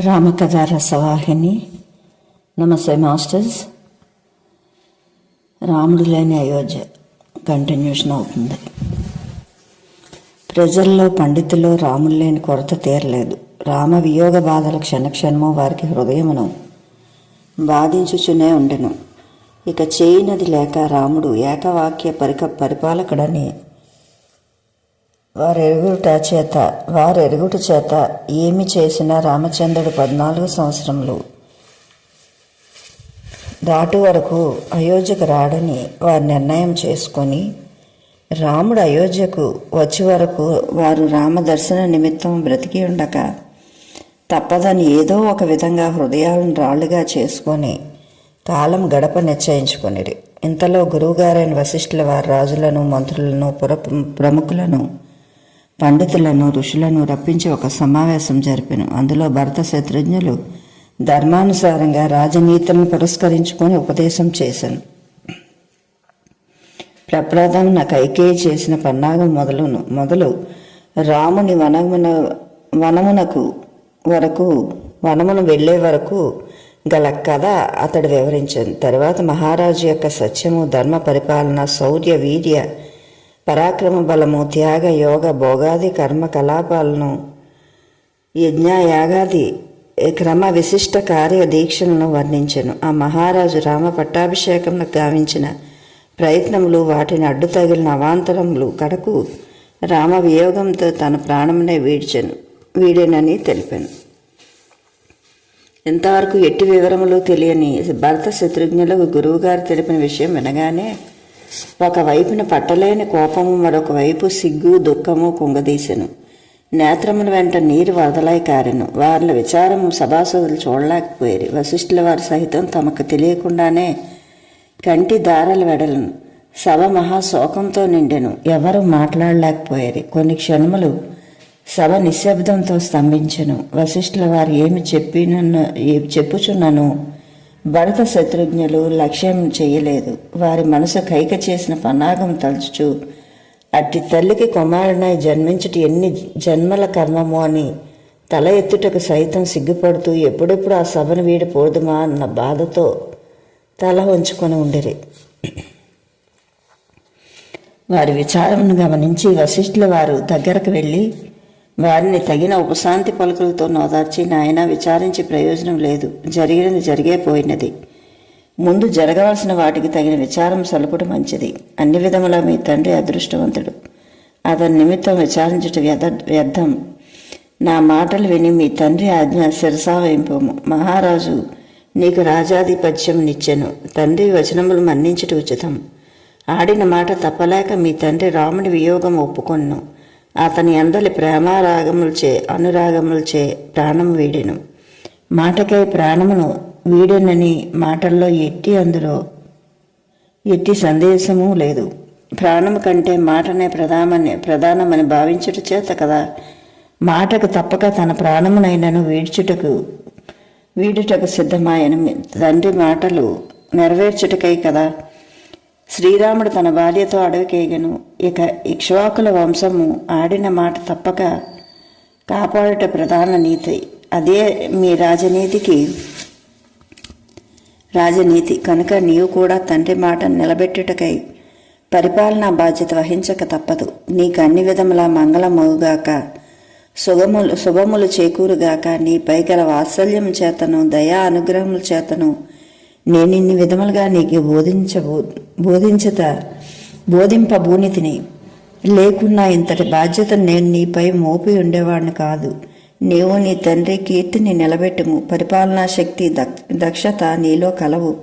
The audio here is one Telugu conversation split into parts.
రామకథ రసవాహిని నమస్తే మాస్టర్స్. రాముడు లేని అయోధ్య కంటిన్యూషన్ అవుతుంది. ప్రజల్లో పండితుల్లో రాముడు లేని కొరత తీరలేదు. రామ వియోగ బాధల క్షణక్షణము వారికి హృదయమును బాధించుచునే ఉండెను. ఇక చేయనది లేక రాముడు ఏకవాక్య పరిక పరిపాలకుడని వారెరుగుట చేత వారెరుగుట చేత ఏమి చేసినా రామచంద్రుడు పద్నాలుగు సంవత్సరములు. దాటు వరకు అయోధ్యకు రాడని వారు నిర్ణయం చేసుకొని రాముడు అయోధ్యకు వచ్చే వరకు వారు రామ దర్శన నిమిత్తం బ్రతికి ఉండక తప్పదని ఏదో ఒక విధంగా హృదయాలను రాళ్ళుగా చేసుకొని కాలం గడప నిశ్చయించుకొనిరి. ఇంతలో గురువుగారైన వశిష్ఠుల వారి రాజులను మంత్రులను పుర ప్రముఖులను పండితులను ఋషులను రప్పించి ఒక సమావేశం జరిపాను. అందులో భరత శత్రుఘ్నులు ధర్మానుసారంగా రాజనీతులను పురస్కరించుకొని ఉపదేశం చేశాను ప్రప్రదం నా కైకేయి చేసిన పన్నాగం మొదలును మొదలు రాముని వనమున వనమునకు వరకు వనమును వెళ్ళే వరకు గల కథ అతడు వివరించాను. తర్వాత మహారాజు యొక్క సత్యము ధర్మ పరిపాలన శౌర్య వీర్య పరాక్రమ బలము త్యాగ యోగ భోగాది కర్మ కలాపాలను యజ్ఞ యాగాది క్రమ విశిష్ట కార్య దీక్షలను వర్ణించెను. ఆ మహారాజు రామ పట్టాభిషేకంలో గావించిన ప్రయత్నములు వాటిని అడ్డు తగిలిన అవాంతరములు కడకు రామ వియోగంతో తన ప్రాణమునే వీడ్చెను వీడేనని తెలిపాను. ఇంతవరకు ఎట్టి వివరములు తెలియని భరత శత్రుఘ్నులకు గురువుగారు తెలిపిన విషయం వినగానే ఒకవైపున పట్టలేని కోపము మరొకవైపు సిగ్గు దుఃఖము కుంగదీసెను. నేత్రముల వెంట నీరు వరదలై కారెను వారిల విచారము సభాసదులు చూడలేకపోయారు. వశిష్ఠుల వారి సహితం తమకు తెలియకుండానే కంటి దారలు వెడలను. సభ మహాశోకంతో నిండెను. ఎవరు మాట్లాడలేకపోయారు. కొన్ని క్షణములు సభ నిశ్శబ్దంతో స్తంభించెను. వశిష్ఠుల వారు ఏమి చెప్పినన్ను చెప్పుచున్నను భరత శత్రుఘ్నులు లక్ష్యం చేయలేదు. వారి మనసు కైక చేసిన పన్నాగం తలుచుచు అట్టి తల్లికి కుమారునై జన్మించుట ఎన్ని జన్మల కర్మము అని తల ఎత్తుటకు సైతం సిగ్గుపడుతూ ఎప్పుడెప్పుడు ఆ సభను వీడిపోదుమా అన్న బాధతో తల ఉంచుకొని ఉండిరి. వారి విచారమును గమనించి వశిష్ఠుల వారు దగ్గరకు వెళ్ళి వారిని తగిన ఉపశాంతి పలుకులతో నోదార్చి నాయన విచారించి ప్రయోజనం లేదు. జరిగినది జరిగే పోయినది. ముందు జరగవలసిన వాటికి తగిన విచారం సలుపుడు మంచిది. అన్ని విధముల మీ తండ్రి అదృష్టవంతుడు. అతని నిమిత్తం విచారించుట వ్యధ వ్యర్థం. నా మాటలు విని మీ తండ్రి ఆజ్ఞ శిరసావయింపము మహారాజు నీకు రాజాధిపత్యం నిచ్చెను. తండ్రి వచనములు మన్నించుట ఉచితం. ఆడిన మాట తప్పలేక మీ తండ్రి రాముడి వియోగం ఒప్పుకొన్ను. అతని అందలి ప్రేమారాగములచే అనురాగములచే ప్రాణం వీడెను. మాటకై ప్రాణమును వీడెనని మాటల్లో ఎట్టి అందులో ఎట్టి సందేశము లేదు. ప్రాణము కంటే మాటనే ప్రధానమని ప్రధానమని భావించుట చేత కదా. మాటకు తప్పక తన ప్రాణమునైనను వీడ్చుటకు వీడుటకు సిద్ధమాయను. తండ్రి మాటలు నెరవేర్చుటకై కదా. శ్రీరాముడు తన భార్యతో అడవికేగను ఇక ఇక్ష్వాకుల వంశము ఆడిన మాట తప్పక కాపాడుట ప్రధాన నీతి. అదే మీ రాజనీతికి రాజనీతి. కనుక నీవు కూడా తండ్రి మాట నిలబెట్టుటకై పరిపాలనా బాధ్యత వహించక తప్పదు. నీకు అన్ని విధముల మంగళమవుగాక శుభములు శుభములు చేకూరుగాక నీపై గల వాత్సల్యం చేతను దయా అనుగ్రహముల చేతను నేను ఇన్ని విధములుగా నీకు బోధించబో బోధించత బోధింపబూనితిని లేకున్నా ఇంతటి బాధ్యత నేను నీపై మోపి ఉండేవాడిని కాదు. నీవు నీ తండ్రి కీర్తిని నిలబెట్టుము. పరిపాలనా శక్తి దక్షత నీలో కలవు.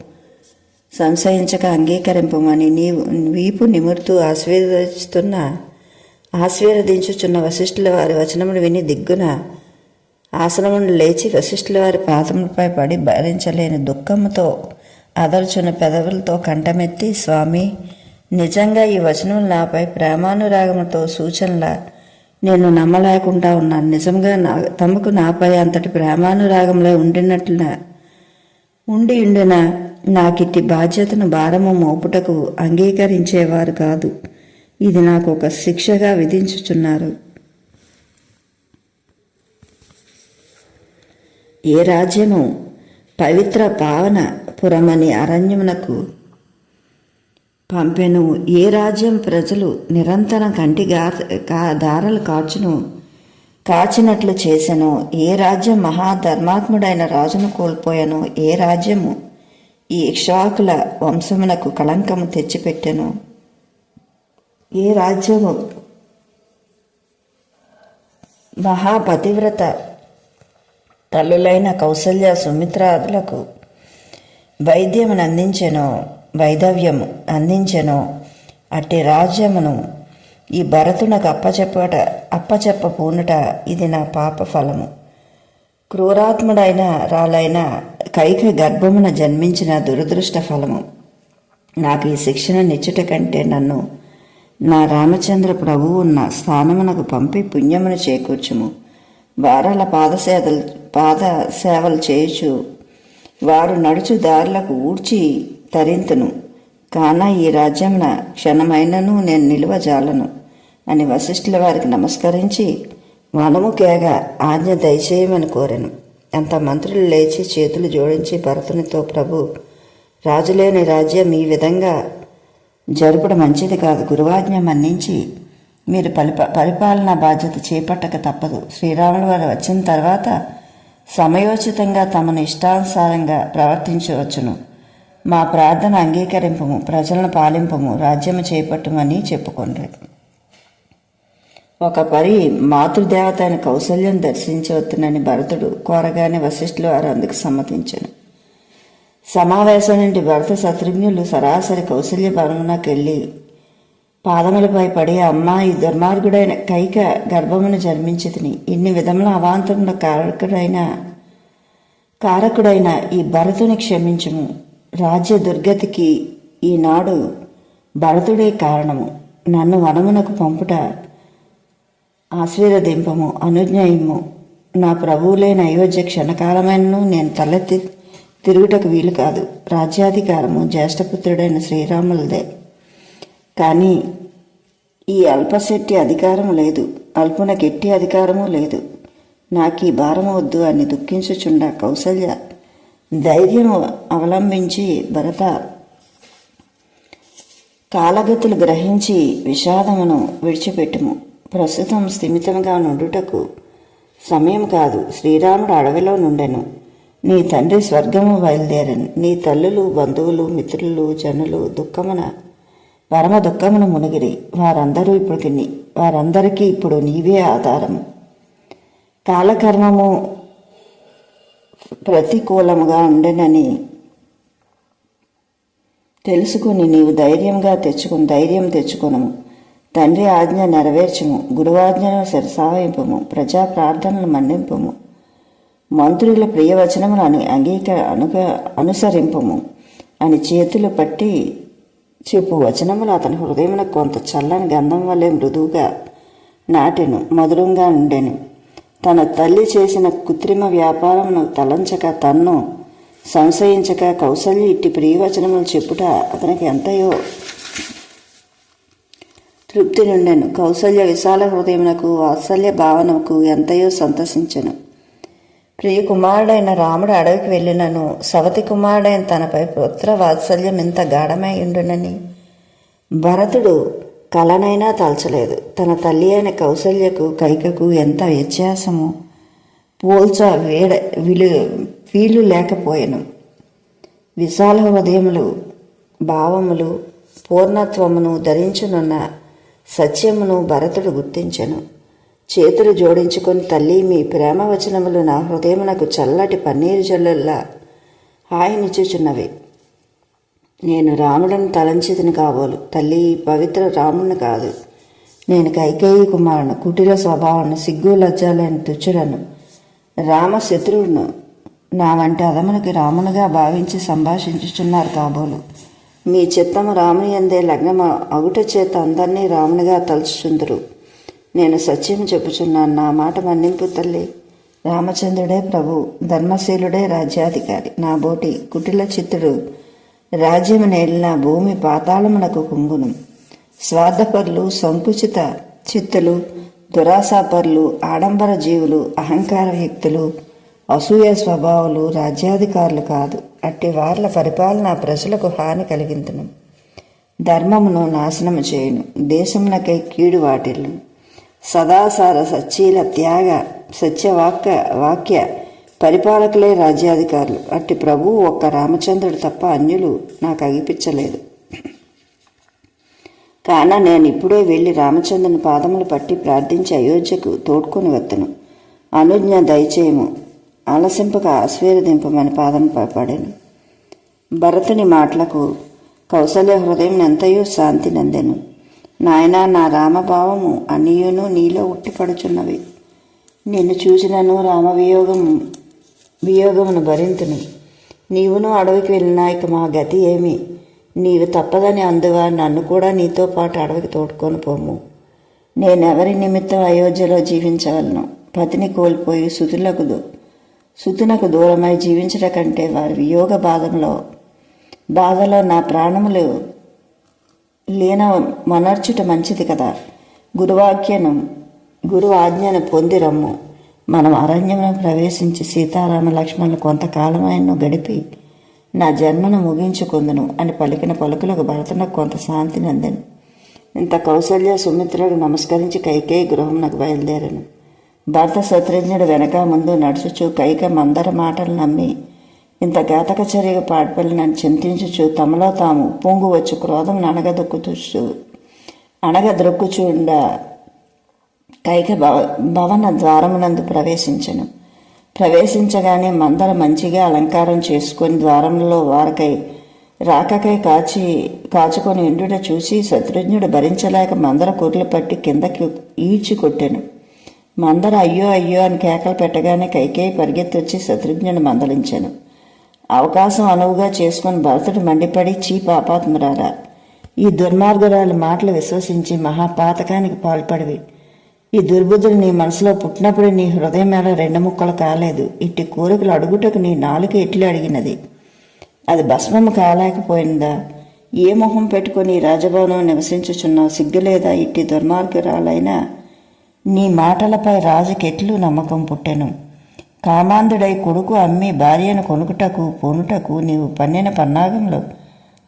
సంశయించక అంగీకరింపమని నీవు వీపు నిమురుతూ ఆశీర్వదిస్తున్న ఆశీర్వదించుచున్న వశిష్ఠుల వారి వచనములు విని దిగ్గున ఆసనమును లేచి వశిష్ఠుల వారి పాదములపై పడి భరించలేని దుఃఖంతో అదల్చున్న పెదవులతో కంఠమెత్తి స్వామి నిజంగా ఈ వచనం నాపై ప్రేమానురాగముతో సూచనల నేను నమ్మలేకుండా ఉన్నాను. నిజంగా నా తమకు నాపై అంతటి ప్రేమానురాగంలో ఉండినట్ల ఉండి ఉండిన నాకిట్టి బాధ్యతను భారము మోపుటకు అంగీకరించేవారు కాదు. ఇది నాకు ఒక శిక్షగా విధించుచున్నారు. ఏ రాజ్యము పవిత్ర పావన పురమని అరణ్యమునకు పంపెను. ఏ రాజ్యం ప్రజలు నిరంతరం కంటి గా- కా- దారలు కాచును కాచినట్లు చేసెను. ఏ రాజ్యం మహాధర్మాత్ముడైన రాజును కోల్పోయాను. ఏ రాజ్యము ఈ ఇక్ష్వాకుల వంశమునకు కళంకము తెచ్చిపెట్టెను. ఏ రాజ్యము మహాపతివ్రత తల్లులైన కౌసల్య సుమిత్రాదులకు వైద్యమును అందించెను వైదవ్యము అందించెను. అట్టి రాజ్యమును ఈ భరతునకు అప్పచెప్పట అప్పచెప్ప పూనుట ఇది నా పాప ఫలము. క్రూరాత్ముడైన రాలైన కైక గర్భమున జన్మించిన దురదృష్ట ఫలము. నాకు ఈ శిక్షణ నిచ్చుట కంటే నన్ను నా రామచంద్ర ప్రభువు ఉన్న స్థానమునకు పంపి పుణ్యమును చేకూర్చుము. వారాల పాదసేదలు పాద సేవలు చేయుచు వారు నడుచు దారులకు ఊడ్చి తరింతును. కాన ఈ రాజ్యమున క్షణమైనను నేను నిలువజాలను అని వశిష్ఠుల వారికి నమస్కరించి వనము కేగ ఆజ్ఞ దయచేయమని కోరాను. అంత మంత్రులు లేచి చేతులు జోడించి భరతునితో ప్రభు రాజులేని రాజ్యం ఈ విధంగా జరుపడం మంచిది కాదు. గురువాజ్ఞ మన్నించి మీరు పరిప పరిపాలనా బాధ్యత చేపట్టక తప్పదు. శ్రీరాములు వారు వచ్చిన తర్వాత సమయోచితంగా తమను ఇష్టానుసారంగా ప్రవర్తించవచ్చును. మా ప్రార్థన అంగీకరింపము ప్రజలను పాలింపము రాజ్యము చేపట్టమని చెప్పుకోండి ఒక పరి మాతృదేవత అయిన కౌశల్యం దర్శించవచ్చునని భరతుడు కోరగానే వశిష్ఠులు వారు అందుకు సమ్మతించను. సమావేశం నుండి భరత శత్రుఘ్నులు సరాసరి కౌశల్య భవనకెళ్ళి పాదములపై పడి అమ్మాయి ఈ దుర్మార్గుడైన కైక గర్భమును జన్మించితిని ఇన్ని విధముల అవాంతముల కారకుడైన కారకుడైన ఈ భరతుని క్షమించము. రాజ్య దుర్గతికి ఈనాడు భరతుడే కారణము. నన్ను వనమునకు పంపుట ఆశీర్వదింపము అనుజ్ఞయము నా ప్రభువులేని అయోధ్య క్షణకాలమైనను నేను తలెత్తి తిరుగుటకు వీలు కాదు. రాజ్యాధికారము జ్యేష్ఠపుత్రుడైన శ్రీరాములదే. కానీ ఈ అల్పశెట్టి అధికారం లేదు. అల్పున గట్టి అధికారము లేదు. నాకు ఈ భారం వద్దు అని దుఃఖించుచుండ కౌసల్య ధైర్యం అవలంబించి భరత కాలగతులు గ్రహించి విషాదమును విడిచిపెట్టుము. ప్రస్తుతం స్థిమితంగా నుండుటకు సమయం కాదు. శ్రీరాముడు అడవిలో నుండెను. నీ తండ్రి స్వర్గము బయలుదేరను. నీ తల్లులు బంధువులు మిత్రులు జనులు దుఃఖమున పరమ దుఃఖమున మునిగిరి. వారందరూ ఇప్పుడు నీ వారందరికీ ఇప్పుడు నీవే ఆధారము కాలకర్మము ప్రతికూలముగా ఉండెనని తెలుసుకుని నీవు ధైర్యంగా తెచ్చుకుని ధైర్యం తెచ్చుకునము తండ్రి ఆజ్ఞ నెరవేర్చము గురువాజ్ఞను శిరసావింపము ప్రజా ప్రార్థనలు మన్నింపము మంత్రుల ప్రియవచనమును అంగీక అనుక అనుసరింపము అని చేతులు పట్టి చెప్పు వచనములు అతని హృదయమున కొంత చల్లని గంధం వల్లే మృదువుగా నాటెను మధురంగా ఉండెను. తన తల్లి చేసిన కృత్రిమ వ్యాపారమును తలంచక తన్ను సంశయించక కౌసల్య ఇట్టి ప్రియవచనములు చెప్పుట అతనికి ఎంతయో తృప్తి నుండెను కౌసల్య విశాల హృదయమునకు వాత్సల్య భావనకు ఎంతయో సంతసించెను ప్రియ కుమారుడైన రాముడు అడవికి వెళ్ళినను. సవతి కుమారుడైన తనపై పుత్ర వాత్సల్యం ఇంత గాఢమై ఉండునని. భరతుడు కలనైనా తలచలేదు. తన తల్లి అయిన కౌసల్యకు కైకకు ఎంత వ్యత్యాసము. పోల్చ వేడ విలు వీలు లేకపోయాను. విశాల హృదయములు భావములు పూర్ణత్వమును ధరించునున్న సత్యమును భరతుడు గుర్తించెను. చేతులు జోడించుకొని తల్లి మీ ప్రేమ వచనములు నా హృదయమునకు చల్లటి పన్నీరు జల్లుల్లా హాయినిచ్చుచున్నవి. నేను రాముడని తలంచితిని కాబోలు. తల్లి పవిత్ర రాముని కాదు. నేను కైకేయి కుమారును కుటిల స్వభావాన్ని సిగ్గు లజ్జాలని తుచ్చుడను రామ శత్రువును నా వంటి అదమునికి రామునిగా భావించి సంభాషించుచున్నారు కాబోలు. మీ చిత్తము రాముని అందే లగ్నము అగుట చేత అందరినీ రామునిగా తలుచుచుందరు. నేను సత్యం చెప్పుచున్నాను. నా మాట మన్నింపు తల్లి. రామచంద్రుడే ప్రభు ధర్మశీలుడే రాజ్యాధికారి. నా బోటి కుటిల చిత్తుడు రాజ్యము నేలిన భూమి పాతాళమునకు కుంగును. స్వార్థపరులు సంకుచిత చిత్తులు దురాసాపరులు ఆడంబర జీవులు అహంకార వ్యక్తులు అసూయ స్వభావాలు రాజ్యాధికారులు కాదు. అట్టి వార్ల పరిపాలన ప్రజలకు హాని కలిగించను ధర్మమును నాశనము చేయను. దేశమునకై కీడు వాటిల్లు సదాసార సచ్చీల త్యాగ సత్యవాక్య వాక్య పరిపాలకులే రాజ్యాధికారులు. అట్టి ప్రభువు ఒక్క రామచంద్రుడు తప్ప అన్యులు నాకు అగిపించలేదు. కాన నేను ఇప్పుడే వెళ్ళి రామచంద్రుని పాదములు పట్టి ప్రార్థించి అయోధ్యకు తోడ్కొని వత్తను. అనుజ్ఞ దయచేయము. ఆలసింపక ఆశీర్వదింపమని పాదం పడాను. భరతుని మాటలకు కౌసల్య హృదయం ఎంతయో శాంతి నందెను. నాయనా నా రామభావము అనియును నీలో ఉట్టిపడుచున్నవి. నిన్ను చూసినను రామవియోగం వియోగమును భరింతును. నీవును అడవికి వెళ్ళినా ఇక మా గతి ఏమి? నీవు తప్పదని అందువా నన్ను కూడా నీతో పాటు అడవికి తోడుకొని పోము. నేనెవరి నిమిత్తం అయోధ్యలో జీవించవలను? పతిని కోల్పోయి సుతులకు సుతునకు దూరమై జీవించట కంటే వారి వియోగ బాధంలో బాధలో నా ప్రాణములు లీన మనర్చుట మంచిది కదా. గురువాక్యను గురు ఆజ్ఞను పొందిరమ్ము. మనం అరణ్యంలో ప్రవేశించి సీతారామ లక్ష్మణులు కొంతకాలమైన గడిపి నా జన్మను ముగించుకుందును అని పలికిన పలుకులకు భరతునకు కొంత శాంతిని అందను ఇంత కౌశల్య సుమిత్రుడు నమస్కరించి కైకేయి గృహంనకు బయలుదేరాను. భర్త శత్రుఘ్నుడు వెనక ముందు నడుచుచూ కైక మందర మాటలు నమ్మి ఇంత ఘాతక చర్యగా పాడిపల్లినని చింతించుచు తమలో తాము పొంగు వచ్చి క్రోధం అనగదొక్కుచు అనగద్రొక్కుచుండ కైక భవ భవన ద్వారమునందు ప్రవేశించను. ప్రవేశించగానే మందర మంచిగా అలంకారం చేసుకొని ద్వారంలో వారికై రాకకై కాచి కాచుకొని ఎండుట చూసి శత్రుఘ్నుడు భరించలేక మందర కుర్లు పట్టి కిందకి ఈడ్చి కొట్టాను. మందర అయ్యో అయ్యో అని కేకలు పెట్టగానే కైకేయి పరిగెత్తి వచ్చి శత్రుఘ్నుడు మందలించాను. అవకాశం అనువుగా చేసుకుని భరతుడు మండిపడి చీ పాపాత్మురారా ఈ దుర్మార్గురాలు మాటలు విశ్వసించి మహాపాతకానికి పాల్పడివి. ఈ దుర్బుద్ధులు నీ మనసులో పుట్టినప్పుడు నీ హృదయం మేళ రెండు ముక్కలు కాలేదు. ఇట్టి కోరికలు అడుగుటకు నీ నాలుక ఎట్లు అడిగినది? అది భస్మము కాలేకపోయిందా? ఏ మొహం పెట్టుకొని రాజభవనం నివసించుచున్నావు సిగ్గులేదా ఇట్టి దుర్మార్గురాలైనా? నీ మాటలపై రాజుకెట్లు నమ్మకం పుట్టెను. కామాంధుడై కొడుకు అమ్మి భార్యను కొనుకుటకు పోనుటకు నీవు పన్నిన పన్నాగంలో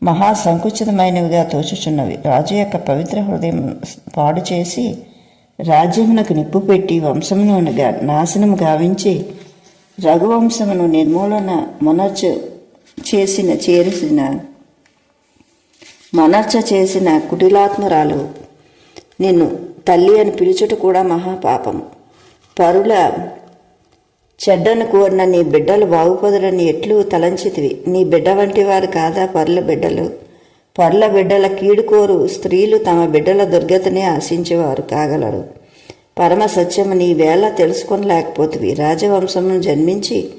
మహా సంకుచితమైనవిగా తోచుచున్నవి. రాజు యొక్క పవిత్ర హృదయం పాడు చేసి రాజ్యమునకు నిప్పు పెట్టి వంశమును నాశనం నాశనము గావించి రఘువంశమును నిర్మూలన మొనర్చు చేసిన చేరిసిన మనర్చ చేసిన కుటిలాత్మరాలు నిన్ను తల్లి అని పిలుచుట కూడా మహాపాపం పరుల చెడ్డను కోరిన నీ బిడ్డలు బాగుపదులని ఎట్లు తలంచితివి. నీ బిడ్డ వంటి వారు కాదా పర్ల బిడ్డలు? పర్ల బిడ్డల కీడుకోరు స్త్రీలు తమ బిడ్డల దుర్గతిని ఆశించేవారు కాగలరు. పరమ సత్యము నీ వేళ తెలుసుకొనలేకపోతువి. రాజవంశమును జన్మించి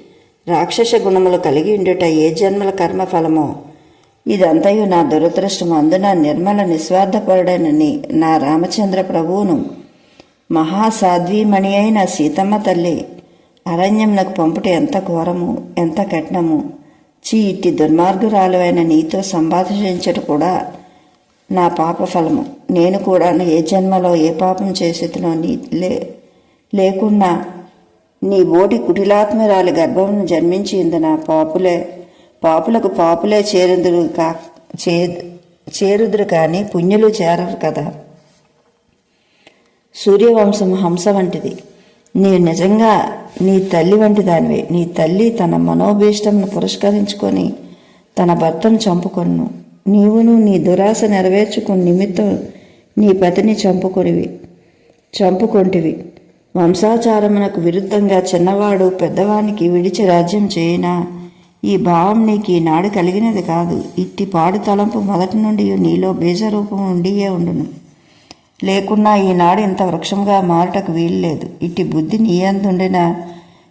రాక్షస గుణములు కలిగి ఉండుట ఏ జన్మల కర్మ ఫలమో ఇదంతయు నా దురదృష్టం అందున నిర్మల నిస్వార్థపరుడనని నా రామచంద్ర ప్రభువును మహాసాధ్వీమణి అయిన సీతమ్మ తల్లి అరణ్యంనకు పంపుట ఎంత ఘోరము ఎంత కఠినము. చీ ఇట్టి దుర్మార్గురాలువైన నీతో సంభాషించడం కూడా నా పాప ఫలము నేను కూడా ఏ జన్మలో ఏ పాపం చేసేతునో నీ లే లేకున్నా నీ బోటి కుటిలాత్మరాలు గర్భమును జన్మించింది నా పాపులే పాపులకు పాపులే చేరుదురు కా చే చేరుదురు కానీ పుణ్యులు చేరరు కదా. సూర్యవంశం హంస వంటిది నీవు నిజంగా నీ తల్లి వంటి దానివే. నీ తల్లి తన మనోభీష్టమును పురస్కరించుకొని తన భర్తను చంపుకొను నీవును నీ దురాశ నెరవేర్చుకుని నిమిత్తం నీ పతిని చంపుకొనివి చంపుకొంటివి. వంశాచారమునకు విరుద్ధంగా చిన్నవాడు పెద్దవానికి విడిచి రాజ్యం చేయినా ఈ భావం నీకు ఈనాడు కలిగినది కాదు. ఇట్టి పాడు తలంపు మొదటి నుండి నీలో బీజరూపం ఉండియే ఉండును. లేకున్నా ఈనాడు ఇంత వృక్షంగా మారుటకు వీల్లేదు. ఇట్టి బుద్ధి నీయందుండిన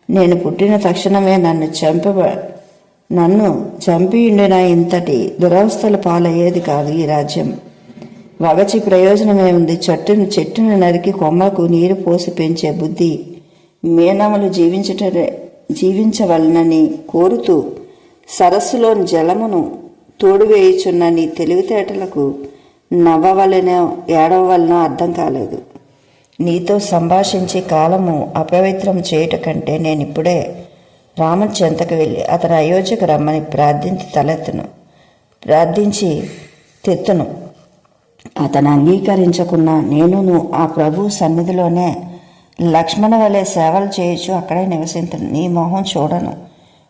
నేను పుట్టిన తక్షణమే నన్ను చంపబ నన్ను చంపియుండిన ఇంతటి దురవస్థల పాలయ్యేది కాదు ఈ రాజ్యం. వగచి ప్రయోజనమే ఉంది. చెట్టును చెట్టును నరికి కొమ్మకు నీరు పోసి పెంచే బుద్ధి మీనములు జీవించట జీవించవలనని కోరుతూ సరస్సులోని జలమును తోడువేయుచున్న నీ తెలివితేటలకు నవ్వవలనో ఏడవలనో అర్థం కాలేదు. నీతో సంభాషించే కాలము అపవిత్రం చేయుట కంటే నేను ఇప్పుడే రాముని చెంతకు వెళ్ళి అతను అయోధ్యకు రమ్మని ప్రార్థించి తలెత్తును. ప్రార్థించి తెత్తును. అతను అంగీకరించకున్నా నేనును ఆ ప్రభు సన్నిధిలోనే లక్ష్మణ వలె సేవలు చేయొచ్చు అక్కడే నివసించను నీ మొహం చూడను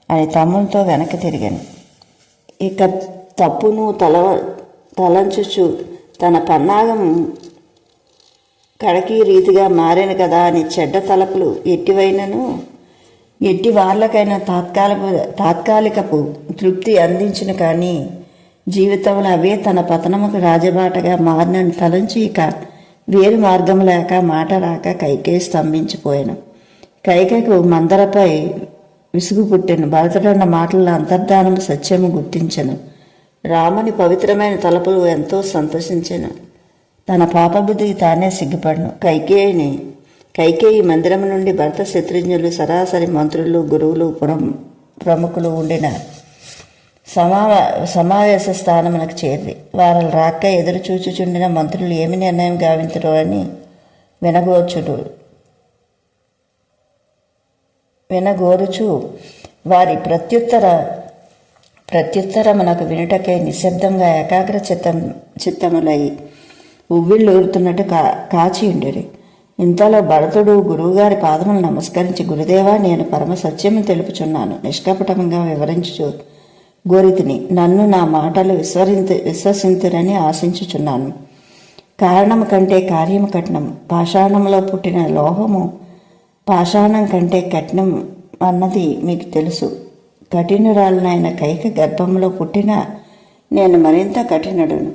అని తమ్మునితో వెనక్కి తిరిగాను. ఇక తప్పును తల తలంచుచు తన పన్నాగం కడకి రీతిగా మారాను కదా అని చెడ్డ తలపులు ఎట్టివైనను ఎట్టి వాళ్ళకైనా తాత్కాలిక తాత్కాలికపు తృప్తి అందించిన కానీ జీవితంలో అవే తన పతనముకు రాజబాటగా మారినని తలంచి ఇక వేరు మార్గం లేక మాట రాక కైకే స్తంభించిపోయాను. కైకకు మందరపై విసుగు పుట్టాను. భరతుడన్న మాటల అంతర్ధానం సత్యము గుర్తించను. రాముని పవిత్రమైన తలపులు ఎంతో సంతోషించాను. తన పాపబుద్ధికి తానే సిగ్గుపడను. కైకేయిని కైకేయి మందిరం నుండి భర్త శత్రుఘ్నులు సరాసరి మంత్రులు గురువులు పురం ప్రముఖులు ఉండిన సమా సమావేశ స్థానమునకు చేరి వారు రాక ఎదురు చూచుచుండిన మంత్రులు ఏమి నిర్ణయం గావించరు అని వినగోచుడు వినగోరుచు వారి ప్రత్యుత్తర ప్రత్యుత్తరమునకు వినుటకై నిశ్శబ్దంగా ఏకాగ్ర చిత్తం చిత్తములై ఉవ్విళ్ళూరుతున్నట్టు కా కాచి ఉండేది ఇంతలో భరతుడు గురువుగారి పాదములు నమస్కరించి గురుదేవా నేను పరమ సత్యము తెలుపుచున్నాను. నిష్కపటంగా వివరించు గోరితిని. నన్ను నా మాటలు విశ్వరింత విశ్వసింతురని ఆశించుచున్నాను. కారణము కంటే కార్యము కఠినం. పాషాణంలో పుట్టిన లోహము పాషాణం కంటే కఠినం అన్నది మీకు తెలుసు. కఠినురాలనైన కైక గర్భంలో పుట్టిన నేను మరింత కఠినుడును.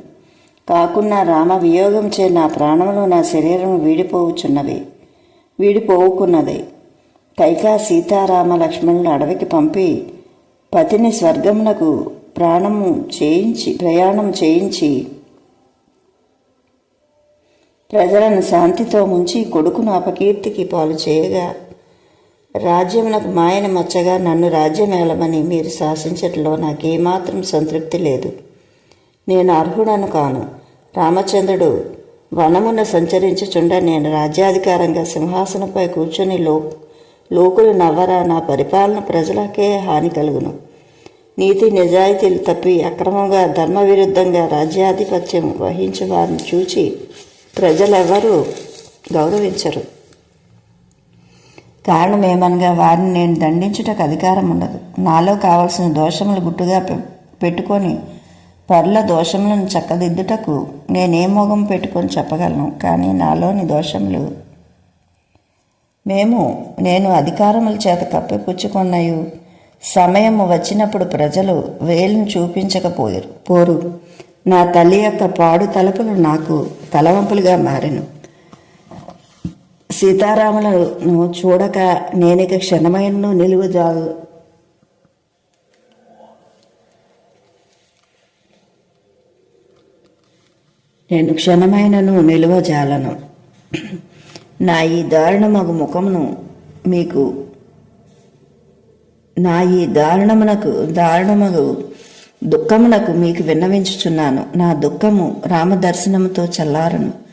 కాకున్నా రామ వియోగం చే నా ప్రాణములు నా శరీరం వీడిపోవుచున్నవి వీడిపోవుకున్నది. కైకా సీతారామ లక్ష్మణులను అడవికి పంపి పతిని స్వర్గమునకు ప్రాణము చేయించి ప్రయాణం చేయించి ప్రజలను శాంతితో ముంచి కొడుకును అపకీర్తికి పాలు చేయగా రాజ్యమునకు మాయన మచ్చగా నన్ను రాజ్యమేలమని మీరు శాసించటంలో నాకేమాత్రం సంతృప్తి లేదు. నేను అర్హుడను కాను. రామచంద్రుడు వనమున సంచరించుచుండ నేను రాజ్యాధికారంగా సింహాసనంపై కూర్చొని లో లోకులు నవ్వరా నా పరిపాలన ప్రజలకే హాని కలుగును. నీతి నిజాయితీలు తప్పి అక్రమంగా ధర్మ విరుద్ధంగా రాజ్యాధిపత్యం వహించే వారిని చూచి ప్రజలెవరూ గౌరవించరు. కారణం ఏమనగా వారిని నేను దండించుటకు అధికారం ఉండదు. నాలో కావలసిన దోషములు గుట్టుగా పె- పెట్టుకొని పర్ల దోషములను చక్కదిద్దుటకు నేనే మోగం పెట్టుకొని చెప్పగలను. కానీ నాలోని దోషములు మేము నేను అధికారముల చేత కప్పిపుచ్చుకున్నయు. సమయం వచ్చినప్పుడు ప్రజలు వేలును చూపించకపోయారు పోరు. నా తల్లి యొక్క పాడు తలుపులు నాకు తలవంపులుగా మారెను. సీతారాములను చూడక నేనిక క్షణమైనను నిలువజా నేను క్షణమైనను నిలువజాలను నా ఈ దారుణమగు ముఖమును మీకు నా ఈ దారుణమునకు దారుణమగు దుఃఖమునకు మీకు విన్నవించుచున్నాను. నా దుఃఖము రామదర్శనముతో చల్లారను.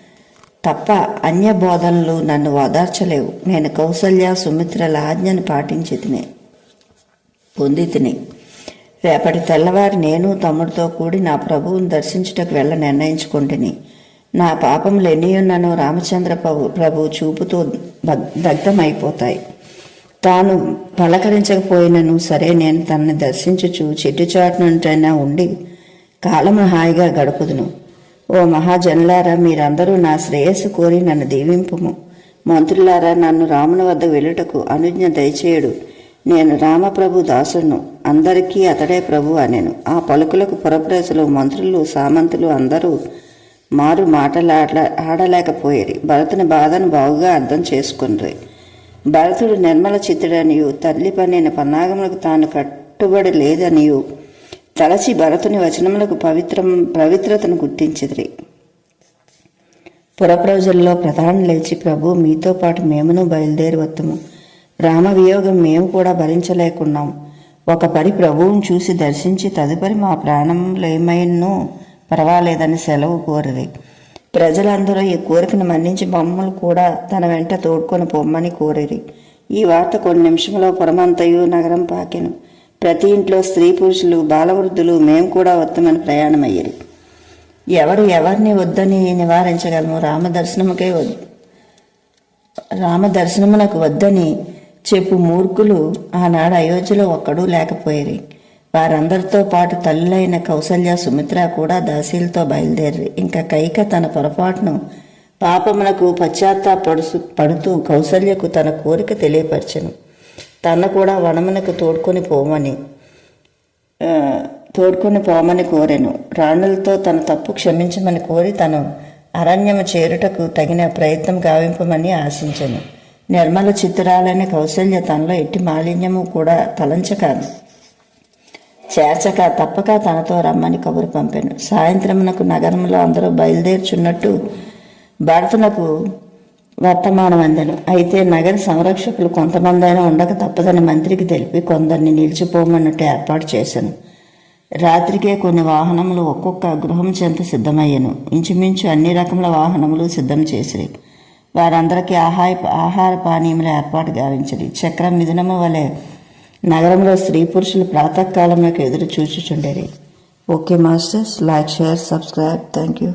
తప్ప అన్య బోధనలు నన్ను ఓదార్చలేవు. నేను కౌసల్య సుమిత్రల ఆజ్ఞను పాటించి తినే పొంది తిని రేపటి తెల్లవారి నేను తమ్ముడితో కూడి నా ప్రభువుని దర్శించుటకు వెళ్ళ నిర్ణయించుకుంటుని. నా పాపములు ఎన్నియున్నను రామచంద్ర ప్రభు ప్రభు చూపుతో దగ్ధమైపోతాయి. తాను పలకరించకపోయినను సరే నేను తనని దర్శించుచు చెట్టుచాటునంటైనా ఉండి కాలము హాయిగా గడుపుదును. ఓ మహాజనులారా మీరందరూ నా శ్రేయస్సు కోరి నన్ను దీవింపుము. మంత్రులారా నన్ను రాముని వద్ద వెళ్ళుటకు అనుజ్ఞ దయచేయుడు. నేను రామప్రభు దాసును అందరికీ అతడే ప్రభు అనెను. ఆ పలుకులకు పురప్రజలు మంత్రులు సామంతులు అందరూ మారు మాటలాడ ఆడలేకపోయేది భరతుని బాధను బాగుగా అర్థం చేసుకుని భరతుడు నిర్మల చిత్తుడనియు. తల్లి పనిన పన్నాగములకు తాను కట్టుబడి లేదనియు. తలచి భరతుని వచనములకు పవిత్రం పవిత్రతను గుర్తించిద్రి పురప్రజల్లో ప్రధాని లేచి ప్రభు మీతో పాటు మేమును బయలుదేరవత్తుము రామవియోగం మేము కూడా భరించలేకున్నాం. ఒక పరి ప్రభువును చూసి దర్శించి తదుపరి మా ప్రాణంలో ఏమైనో పర్వాలేదని సెలవు కోరిరి. ప్రజలందరూ ఈ కోరికను మన్నించి బొమ్మలు కూడా తన వెంట తోడుకొని పొమ్మని కోరిరి. ఈ వార్త కొన్ని నిమిషంలో పురమంతయు నగరం పాకెను. ప్రతి ఇంట్లో స్త్రీ పురుషులు బాలవృద్ధులు మేము కూడా వస్తామని ప్రయాణమయ్యేది. ఎవరు ఎవరిని వద్దని నివారించగలము? రామదర్శనముకే వద్దు. రామదర్శనమునకు వద్దని చెప్పు మూర్ఖులు ఆనాడు అయోధ్యలో ఒక్కడూ లేకపోయేరి వారందరితో పాటు తల్లులైన కౌసల్య సుమిత్ర కూడా దాసీలతో బయలుదేరి ఇంకా కైక తన పొరపాటును పాపమునకు పశ్చాత్తాపడుసు పడుతూ కౌసల్యకు తన కోరిక తెలియపరచను. తన కూడా వనమునకు తోడుకొని పోమని తోడుకొని పోమని కోరెను. రాణులతో తన తప్పు క్షమించమని కోరి తను అరణ్యము చేరుటకు తగిన ప్రయత్నం గావింపమని ఆశించను. నిర్మల చిత్తురాలైన కౌశల్య తనలో ఎట్టి మాలిన్యము కూడా తలంచక చేర్చక తప్పక తనతో రమ్మని కబురు పంపాను. సాయంత్రమునకు నగరంలో అందరూ బయలుదేరుచున్నట్టు భర్తనకు వర్తమానం అయితే నగర సంరక్షకులు కొంతమందైనా ఉండక తప్పదని మంత్రికి తెలిపి కొందరిని నిలిచిపోమన్నట్టు ఏర్పాటు చేశాను. రాత్రికే కొన్ని వాహనములు ఒక్కొక్క గృహం చెంత సిద్ధమయ్యను. ఇంచుమించు అన్ని రకముల వాహనములు సిద్ధం చేసిరి. వారందరికీ ఆహార ఆహార పానీయముల ఏర్పాటు గావించడి చక్రం మిథునము వలె నగరంలో స్త్రీ పురుషులు ప్రాతకాలంలోకి ఎదురు చూచుచుండేరి. Okay masters like share subscribe. Thank you